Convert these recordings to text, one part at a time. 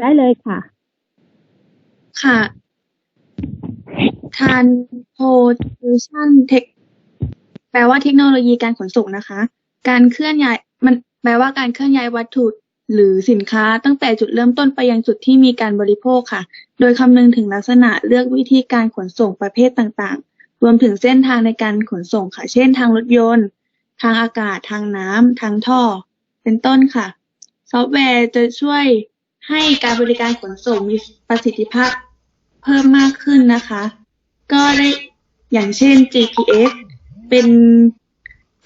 ได้เลยค่ะ ค่ะ transportation tech แปลว่าเทคโนโลยีการขนส่งนะคะ การเคลื่อนย้ายมันแปลว่าการเคลื่อนย้ายวัตถุหรือสินค้าตั้งแต่จุดเริ่มต้นไปยังจุดที่มีการบริโภคค่ะ โดยคำนึงถึงลักษณะเลือกวิธีการขนส่งประเภทต่างๆ รวมถึงเส้นทางในการขนส่งค่ะ เช่น ทางรถยนต์ ทางอากาศ ทางน้ำ ทางท่อ เป็นต้นค่ะ ซอฟต์แวร์จะช่วย ให้การบริการขนส่งมีประสิทธิภาพเพิ่มมากขึ้นนะคะ ก็ได้อย่างเช่น GPS เป็น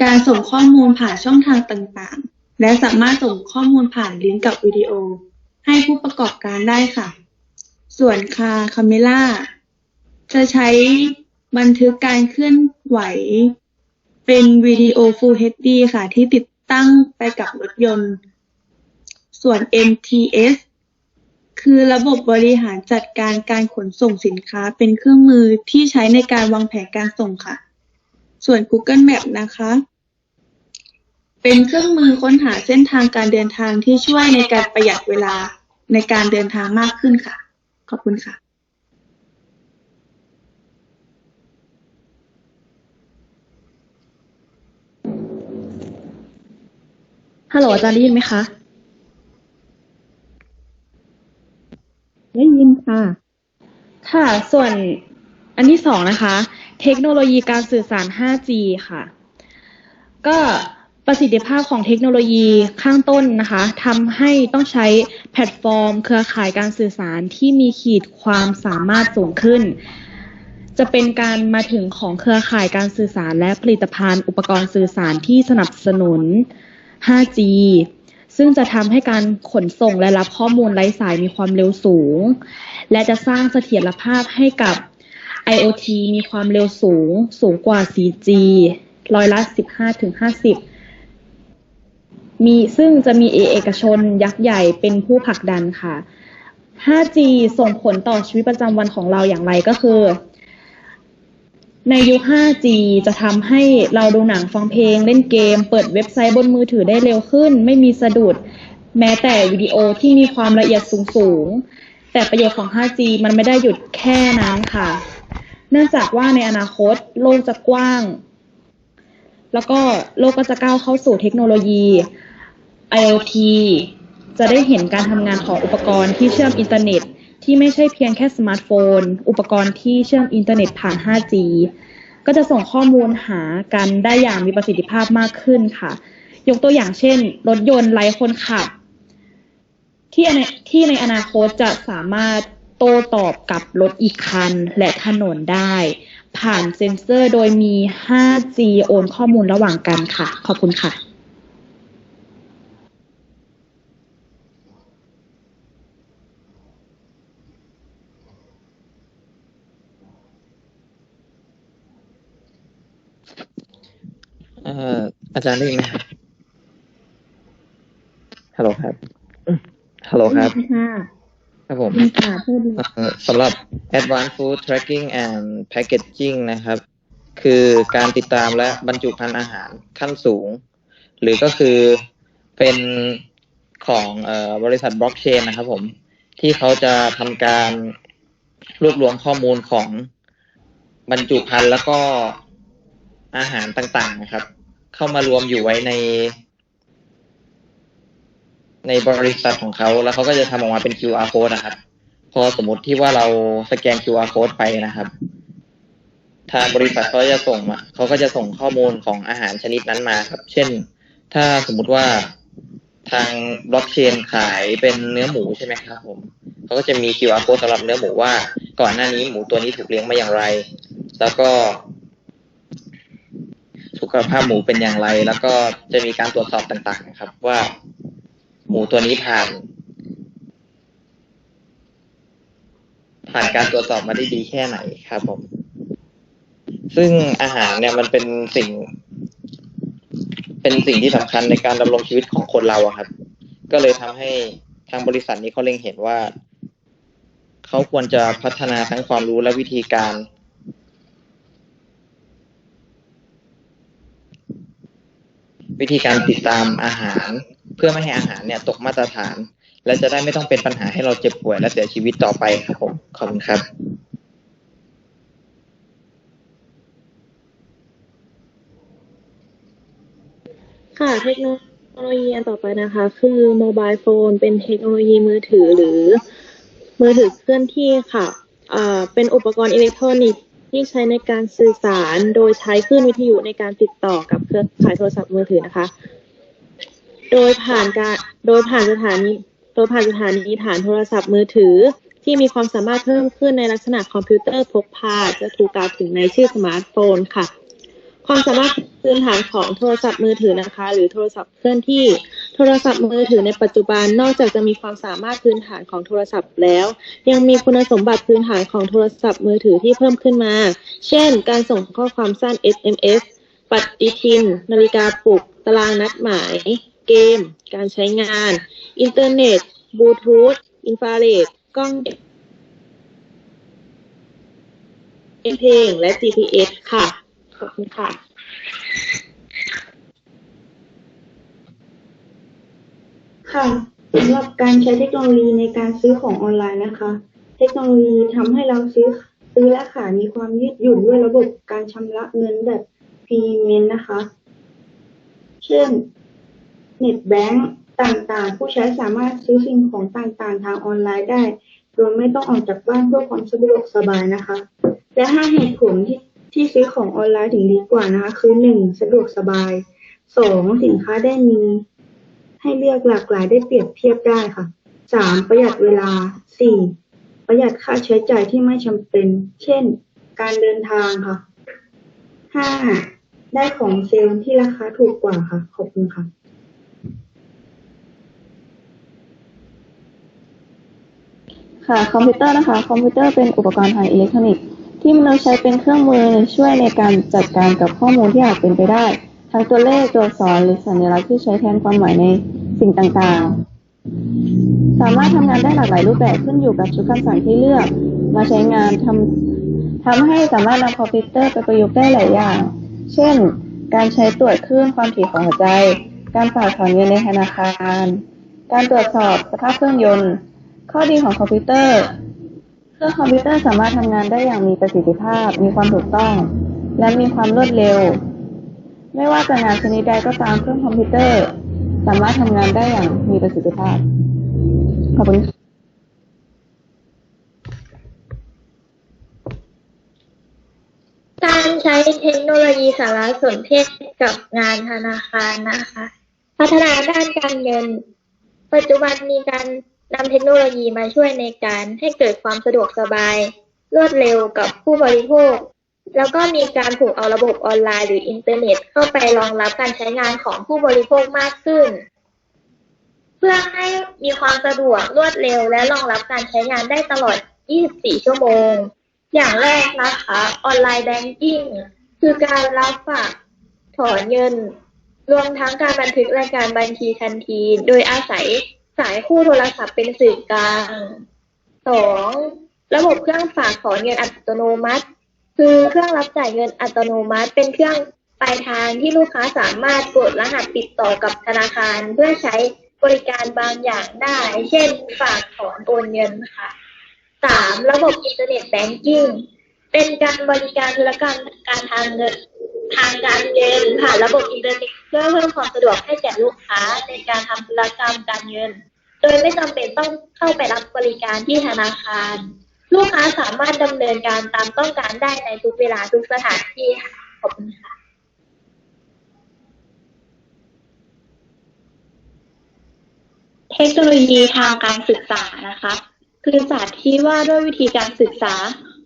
การส่งข้อมูลผ่านช่องทางต่างๆ และสามารถส่งข้อมูลผ่านลิงก์กับวิดีโอ ให้ผู้ประกอบการได้ค่ะ ส่วนคาคาเมล่าจะใช้บันทึกการเคลื่อนไหว เป็นวิดีโอ Full HD ค่ะ ที่ติดตั้งไปกับรถยนต์ ส่วน MTS คือระบบบริหารจัดการการขนส่งสินค้าเป็นเครื่องมือที่ใช้ในการวางแผนการส่งค่ะ ส่วน Google Map นะคะ เป็นเครื่องมือค้นหาเส้นทางการเดินทางที่ช่วยในการประหยัดเวลาในการเดินทางมากขึ้นค่ะ ขอบคุณค่ะฮัลโหลอาจารย์ได้ยินไหมคะ ค่ะ ส่วนอันที่สองนะคะ เทคโนโลยีการสื่อสาร 5G ค่ะ ก็ประสิทธิภาพของเทคโนโลยีข้างต้นนะคะทำให้ต้องใช้แพลตฟอร์ม เครือข่ายการสื่อสารที่มีขีดความสามารถสูงขึ้น จะเป็นการมาถึงของเครือข่ายการสื่อสารและผลิตภัณฑ์ อุปกรณ์สื่อสารที่สนับสนุน 5G ซึ่งจะทำให้การขนส่งและรับข้อมูลไร้สายมีความเร็วสูง และจะสร้างเสถียรภาพให้กับ IoT มีความเร็วสูงสูงกว่า 4G ร้อยละ 15-50 มีซึ่งจะมีเอกชนยักษ์ใหญ่เป็นผู้ผลักดันค่ะ 5G ส่งผลต่อชีวิตประจำวันของเราอย่างไรก็คือ ในยุค 5G จะทำให้เราดูหนังฟังเพลง เล่นเกม เปิดเว็บไซต์บนมือถือได้เร็วขึ้น ไม่มีสะดุด แม้แต่วิดีโอที่มีความละเอียดสูง แต่ประโยชน์ของ 5G มันไม่ได้หยุดแค่นั้นค่ะ เนื่องจากว่าในอนาคตโลกจะกว้าง แล้วก็โลกก็จะก้าวเข้าสู่เทคโนโลยี IoT จะได้เห็นการทำงานของอุปกรณ์ที่เชื่อมอินเทอร์เน็ต ที่ไม่ใช่เพียงแค่สมาร์ทโฟน อุปกรณ์ที่เชื่อมอินเทอร์เน็ตผ่าน 5G ก็จะส่งข้อมูลหากันได้อย่างมีประสิทธิภาพมากขึ้นค่ะ ยกตัวอย่างเช่น รถยนต์ไร้คนขับ ที่ในที่ในอนาคตจะสามารถโต้ตอบกับรถอีกคันและถนนได้ ผ่านเซ็นเซอร์โดยมี 5G โอนข้อมูลระหว่างกันค่ะ ขอบคุณค่ะเอ่ออาจารย์ได้ยินไหมครับฮัลโหลครับ ฮัลโหลครับ ค่ะครับผมมีค่ะเพื่อดีเอ่อสำหรับ Advanced Food Tracking and Packaging นะครับ คือการติดตามและบรรจุภัณฑ์อาหารขั้นสูง หรือก็คือเป็นของเอ่อบริษัทบล็อกเชนนะครับผม ที่เขาจะทำการรวบรวมข้อมูลของบรรจุภัณฑ์แล้วก็อาหารต่างๆนะครับ เข้ามารวมอยู่ไว้ใน ในบริษัทของเขา แล้วเขาก็จะทำออกมาเป็น QR code นะครับ พอสมมติที่ว่าเราสแกน QR code ไปนะครับ ทางบริษัทเขาจะส่งมาเขาก็จะส่งข้อมูลของอาหารชนิดนั้นมาครับ เช่น ถ้าสมมุติว่าทางบล็อกเชนขายเป็นเนื้อหมูใช่ไหมครับ ผมเขาก็จะมี QR code สำหรับเนื้อหมูว่า ก่อนหน้านี้หมูตัวนี้ถูกเลี้ยงมาอย่างไร แล้วก็ สุขภาพหมูเป็นอย่างไร แล้วก็จะมีการตรวจสอบต่างๆ ครับ ว่า หมูตัวนี้ผ่าน ผ่านการตรวจสอบมาได้ดีแค่ไหนครับผม ซึ่งอาหารเนี่ยมันเป็นสิ่ง เป็นสิ่งที่สำคัญในการดำรงชีวิตของคนเราอะครับ ก็เลยทำให้ทางบริษัทนี้เขาเล็งเห็นว่า เขาควรจะพัฒนาทั้งความรู้และวิธีการวิธีการติดตามอาหาร เพื่อไม่ให้อาหารเนี่ยตกมาตรฐาน และจะได้ไม่ต้องเป็นปัญหาให้เราเจ็บป่วยและเสียชีวิตต่อไปครับผมขอบคุณครับค่ะเทคโนโลยีอันต่อไปนะคะ คือโมบายโฟนเป็นเทคโนโลยีมือถือหรือ มือถือเคลื่อนที่ค่ะอ่าเป็นอุปกรณ์อิเล็กทรอนิกส์ที่ใช้ในการสื่อสารโดยใช้คลื่นวิทยุในการติดต่อกับเครือข่ายโทรศัพท์มือถือนะคะ โดยผ่านการโดยผ่านสถานีโดยผ่านสถานีฐานโทรศัพท์มือถือ ที่มีความสามารถเพิ่มขึ้นในลักษณะคอมพิวเตอร์พกพาจะถูกกล่าวถึงในชื่อสมาร์ทโฟนค่ะ ความสามารถพื้นฐานของโทรศัพท์มือถือนะคะ หรือโทรศัพท์เคลื่อนที่ โทรศัพท์มือถือในปัจจุบันนอกจากจะมีความสามารถพื้นฐานของโทรศัพท์แล้ว ยังมีคุณสมบัติพื้นฐานของโทรศัพท์มือถือที่เพิ่มขึ้นมา เช่น การส่งข้อความสั้น SMS ปฏิทิน นาฬิกาปลุก ตารางนัดหมาย เกม การใช้งาน อินเทอร์เน็ตบลูทูธอินฟราเรดกล้องเพลงและ GPS ค่ะ ขอบคุณค่ะค่ะสำหรับการใช้เทคโนโลยีในการซื้อของออนไลน์นะคะ เทคโนโลยีทำให้เราซื้อซื้อและขายมีความยืดหยุ่นด้วยระบบการชำระเงินแบบพรีเมนนะคะ เช่น เน็ตแบงก์ต่างๆ ผู้ใช้สามารถซื้อสิ่งของต่างๆ ทางออนไลน์ได้ โดยไม่ต้องออกจากบ้านเพื่อความสะดวกสบายนะคะ และห้าเหตุผลที่ที่ซื้อของออนไลน์ถึงดีกว่านะคะ คือหนึ่งสะดวกสบายสองสินค้าได้มีให้เลือกหลากหลายได้เปรียบเทียบได้ค่ะสามประหยัดเวลาสี่ประหยัดค่าใช้จ่ายที่ไม่จำเป็น เช่น การเดินทางค่ะห้าได้ของเซลล์ที่ราคาถูกกว่าค่ะ ขอบคุณค่ะ ค่ะ คอมพิวเตอร์นะคะ คอมพิวเตอร์เป็นอุปกรณ์ทางอิเล็กทรอนิกส์ที่มนุษย์ใช้เป็นเครื่องมือช่วยในการจัดการกับข้อมูลที่อาจเป็นไปได้ ทั้งตัวเลขตัวอักษรหรือสัญลักษณ์ที่ใช้แทนความหมายในสิ่งต่างๆ สามารถทำงานได้หลากหลายรูปแบบขึ้นอยู่กับชุดคำสั่งที่เลือก มาใช้งานทำทำให้สามารถนำคอมพิวเตอร์ไปประยุกต์ได้หลายอย่าง เช่น การใช้ตรวจคลื่นความถี่ของหัวใจ การฝากถอนเงินในธนาคาร การตรวจสอบสภาพเครื่องยนต์ ข้อดีของคอมพิวเตอร์ เครื่องคอมพิวเตอร์สามารถทำงานได้อย่างมีประสิทธิภาพ มีความถูกต้อง และมีความรวดเร็ว ไม่ว่าจะงานชนิดใดก็ตามเครื่องคอมพิวเตอร์ สามารถทำงานได้อย่างมีประสิทธิภาพ ขอบคุณการใช้เทคโนโลยีสารสนเทศกับงานธนาคารนะคะ พัฒนาด้านการเงิน ปัจจุบันมีการ นำเทคโนโลยีมาช่วยในการให้เกิดความสะดวกสบาย รวดเร็วกับผู้บริโภค แล้วก็มีการผูกเอาระบบออนไลน์หรืออินเทอร์เน็ต เข้าไปรองรับการใช้งานของผู้บริโภคมากขึ้น เพื่อให้มีความสะดวกรวดเร็ว และรองรับการใช้งานได้ตลอด 24 ชั่วโมง อย่างแรกนะคะออนไลน์แบงกิ้งคือการรับฝากถอนเงิน รวมทั้งการบันทึกรายการบัญชีทันที โดยอาศัย สายคู่โทรศัพท์เป็นสื่อกลางสองระบบเครื่องฝากถอนเงินอัตโนมัติ คือเครื่องรับจ่ายเงินอัตโนมัติ เป็นเครื่องปลายทางที่ลูกค้าสามารถกดรหัสติดต่อกับธนาคาร เพื่อใช้บริการบางอย่างได้ เช่น ฝากถอนโอนเงินค่ะสามระบบอินเทอร์เน็ตแบงกิ้งเป็นการบริการธุรกรรมการทางเงิน ทางการเงินผ่านระบบอินเทอร์เน็ตเพื่อเพิ่มความสะดวกให้แก่ลูกค้าในการทำธุรกรรมการเงิน โดยไม่จำเป็นต้องเข้าไปรับบริการที่ธนาคาร ลูกค้าสามารถดำเนินการตามต้องการได้ในทุกเวลาทุกสถานที่ค่ะขอบคุณค่ะเทคโนโลยีทางการศึกษานะคะ คือศาสตร์ที่ว่าด้วยวิธีการศึกษา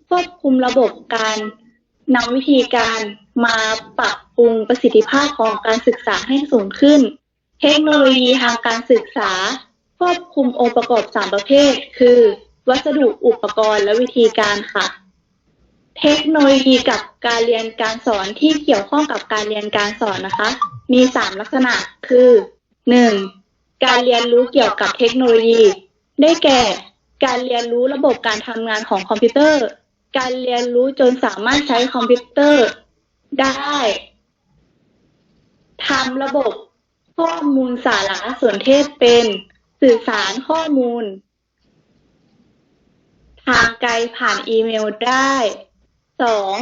ควบคุมระบบการ นำวิธีการมาปรับปรุงประสิทธิภาพของการศึกษาให้สูงขึ้น เทคโนโลยีทางการศึกษาควบคุมองค์ประกอบสามประเภท คือ วัสดุอุปกรณ์และวิธีการค่ะ เทคโนโลยีกับการเรียนการสอนที่เกี่ยวข้องกับการเรียนการสอนนะคะ มีสามลักษณะคือหนึ่งการเรียนรู้เกี่ยวกับเทคโนโลยี ได้แก่ การเรียนรู้ระบบการทำงานของคอมพิวเตอร์ การเรียนรู้จนสามารถใช้คอมพิวเตอร์ได้ทำระบบข้อมูลสารสนเทศเป็นสื่อสารข้อมูล ทางไกลผ่านอีเมลได้สอง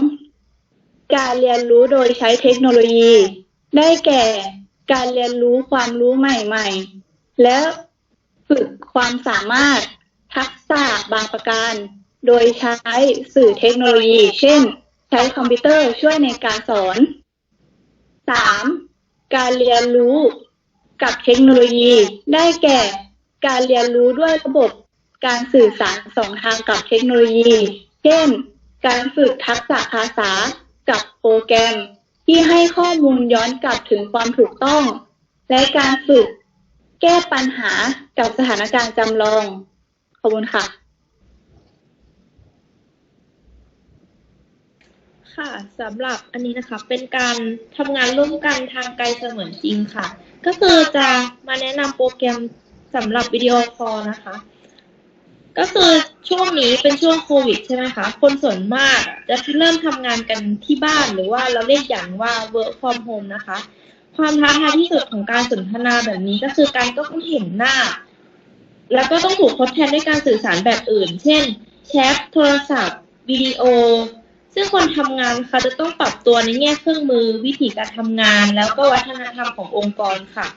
การเรียนรู้โดยใช้เทคโนโลยี ได้แก่การเรียนรู้ความรู้ใหม่ๆ และฝึกความสามารถทักษะบางประการ โดยใช้สื่อเทคโนโลยี เช่น ใช้คอมพิวเตอร์ช่วยในการสอนสามการเรียนรู้กับเทคโนโลยี ได้แก่ การเรียนรู้ด้วยระบบการสื่อสารสองทางกับเทคโนโลยี เช่น การฝึกทักษะภาษากับโปรแกรม ที่ให้ข้อมูลย้อนกลับถึงความถูกต้อง และการฝึกแก้ปัญหากับสถานการณ์จำลอง ขอบคุณค่ะ ค่ะสำหรับอันนี้นะคะ เป็นการทำงานร่วมกันทางไกลเสมือนจริงค่ะ ก็คือจะมาแนะนำโปรแกรมสำหรับวิดีโอคอลนะคะ ก็คือช่วงนี้เป็นช่วงโควิดใช่ไหมคะคนส่วนมากจะเริ่มทำงานกันที่บ้านหรือว่าเราเรียกอย่างว่า work from home นะคะ ความท้าทายที่สุดของการสนทนาแบบนี้ก็คือการก็ต้องเห็นหน้า แล้วก็ต้องถูกทดแทนด้วยการสื่อสารแบบอื่น เช่นแชทโทรศัพท์วิดีโอ ซึ่งคนทำงานค่ะจะต้องปรับตัวในแง่เครื่องมือวิธีการทำงาน แล้วก็วัฒนธรรมขององค์กรค่ะ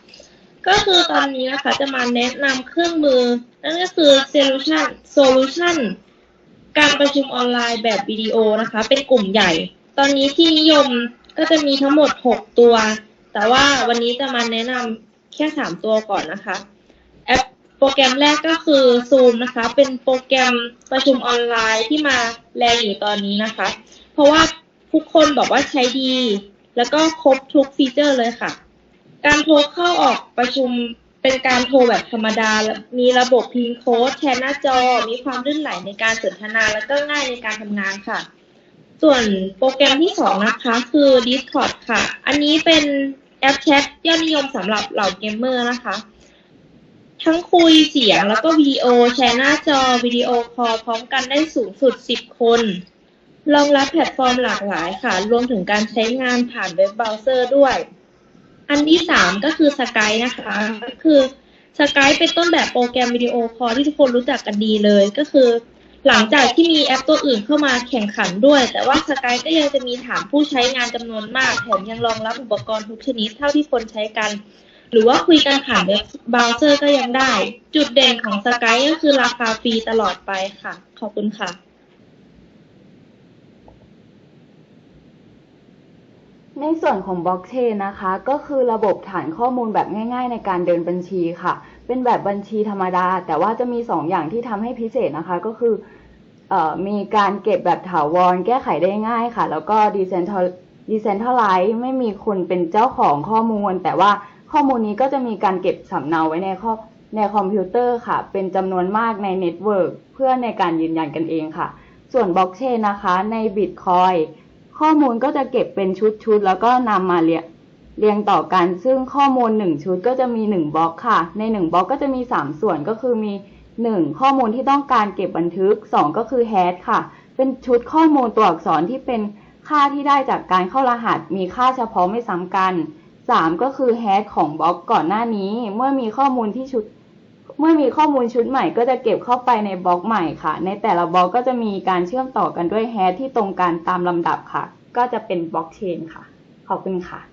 ก็คือตอนนี้นะคะจะมาแนะนำเครื่องมือ นั่นก็คือ solution solution การประชุมออนไลน์แบบวิดีโอนะคะ เป็นกลุ่มใหญ่ ตอนนี้ที่นิยมก็จะมีทั้งหมด 6 ตัว แต่ว่าวันนี้จะมาแนะนำแค่ 3 ตัวก่อนนะคะ โปรแกรมแรกก็คือ Zoom นะคะ เป็นโปรแกรมประชุมออนไลน์ที่มาแรงอยู่ตอนนี้นะคะ เพราะว่าทุกคนบอกว่าใช้ดี แล้วก็ครบทุกฟีเจอร์เลยค่ะ การโทรเข้าออกประชุมเป็นการโทรแบบธรรมดา มีระบบพิมพ์โค้ดแชร์หน้าจอ มีความลื่นไหลในการสนทนา แล้วก็ง่ายในการทำงานค่ะ ส่วนโปรแกรมที่สองนะคะคือ Discord ค่ะ อันนี้เป็นแอปแชทยอดนิยมสำหรับเหล่าเกมเมอร์นะคะ ทั้งคุยเสียงแล้วก็วิดีโอแชร์หน้าจอวิดีโอคอลพร้อมกันได้สูงสุด 10 คน รองรับแพลตฟอร์มหลากหลายค่ะ รวมถึงการใช้งานผ่านเว็บเบราว์เซอร์ด้วย อันที่สามก็คือสกายนะคะก็คือสกายเป็นต้นแบบโปรแกรมวิดีโอคอลที่ทุกคนรู้จักกันดีเลย ก็คือ หลังจากที่มีแอปตัวอื่นเข้ามาแข่งขันด้วย แต่ว่าสกายก็ยังจะมีฐานผู้ใช้งานจำนวนมาก แถมยังรองรับอุปกรณ์ทุกชนิดเท่าที่คนใช้กัน หรือว่าคุยกันผ่านเว็บเบราว์เซอร์ก็ยังได้ จุดเด่นของสกายก็คือราคาฟรีตลอดไปค่ะ ขอบคุณค่ะ ในส่วนของบล็อกเชนนะคะ ก็คือระบบฐานข้อมูลแบบง่าย ๆ ในการเดินบัญชีค่ะ เป็นแบบบัญชีธรรมดา แต่ว่าจะมี2ออย่างที่ทำให้พิเศษนะคะ ก็คือออมีการเก็บแบบถาวร แก้ไขได้ง่ายค่ะ แล้วก็ decentral- decentralize ไม่มีคนเป็นเจ้าของข้อมูล แต่ว่า ข้อมูลนี้ก็จะมีการเก็บสำเนาไว้ในข้อในคอมพิวเตอร์ค่ะ เป็นจำนวนมากในเน็ตเวิร์กเพื่อในการยืนยันกันเองค่ะ ส่วนบล็อกเชนนะคะใน Bitcoin ข้อมูลก็จะเก็บเป็นชุดๆ แล้วก็นำมาเรียงเรียงต่อกัน ซึ่งข้อมูล 1 ชุดก็จะมี 1บล็อกค่ะ ใน 1บล็อกก็จะมี 3 ส่วนก็คือมี 1 ข้อมูลที่ต้องการเก็บบันทึก 2 ก็คือแฮชค่ะ เป็นชุดข้อมูลตัวอักษรที่เป็นค่าที่ได้จากการเข้ารหัส มีค่าเฉพาะไม่ซ้ำกัน 3 ก็คือแฮชของบล็อกก่อนหน้านี้ เมื่อมีข้อมูลที่ชุด เมื่อมีข้อมูลชุดใหม่ก็จะเก็บเข้าไปในบล็อกใหม่ค่ะ ในแต่ละบล็อกก็จะมีการเชื่อมต่อกันด้วยแฮชที่ตรงกันตามลำดับค่ะ ก็จะเป็นบล็อกเชนค่ะ ขอบคุณค่ะ